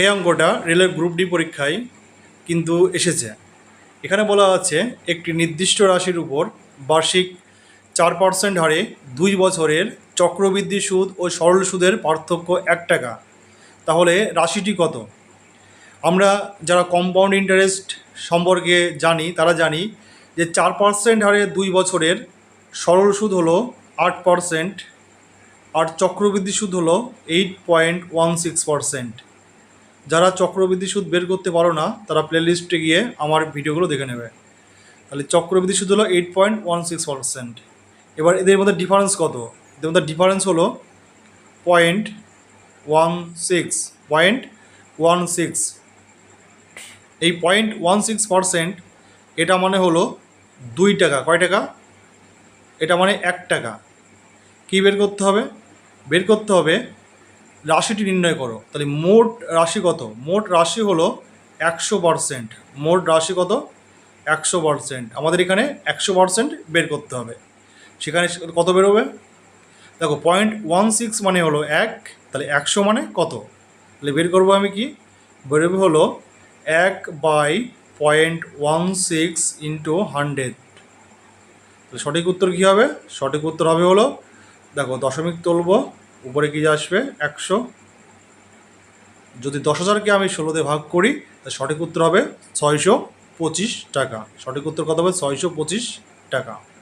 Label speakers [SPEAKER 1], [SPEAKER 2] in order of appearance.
[SPEAKER 1] এই অঙ্কটা রেলের গ্রুপ ডি পরীক্ষায় কিন্তু এসেছে। এখানে বলা আছে, একটি নির্দিষ্ট রাশির উপর বার্ষিক চার পার্সেন্ট হারে দুই বছরের চক্রবৃদ্ধি সুদ ও সরল সুদের পার্থক্য এক টাকা। তাহলে রাশিটি কত? আমরা যারা কম্পাউন্ড ইন্টারেস্ট সম্পর্কে জানি, তারা জানি যে চার পার্সেন্ট হারে দুই বছরের সরল সুদ হলো আট পার্সেন্ট আর চক্রবৃদ্ধি সুদ হলো eight point one six percent যারা চক্রবৃদ্ধি সুদ বের করতে পারো না, তারা প্লেলিস্টে গিয়ে আমার ভিডিওগুলো দেখে নেবে। তাহলে চক্রবৃদ্ধি সুদ হলো eight point one six percent এবার এদের মধ্যে ডিফারেন্স কত? এদের মধ্যে ডিফারেন্স হলো point one six point one six এই পয়েন্ট ওয়ান সিক্স পার্সেন্ট এটা মানে হলো দুই টাকা। কয় টাকা? এটা মানে এক টাকা। কী বের করতে হবে? বের করতে হবে রাশিটি নির্ণয় করো। তাহলে মোট রাশি কত? মোট রাশি হলো একশো পারসেন্ট মোট রাশি কত? একশো পারসেন্ট আমাদের এখানে একশো পারসেন্ট বের করতে হবে। সেখানে কত বেরোবে? দেখো পয়েন্ট ওয়ান সিক্স মানে হলো এক, তাহলে একশো মানে কত? তাহলে বের করব আমি কি? বেরোবে হলো এক by point one six into hundred সঠিক উত্তর কী হবে? সঠিক উত্তর হবে হলো, দেখো, দশমিক তুলব। উপরে কী আসবে? একশো। যদি দশ হাজারকে আমি ষোলোতে ভাগ করি তা সঠিক উত্তর হবে ছয়শো পঁচিশ টাকা। সঠিক উত্তর কত হবে? ছয়শো পঁচিশ টাকা।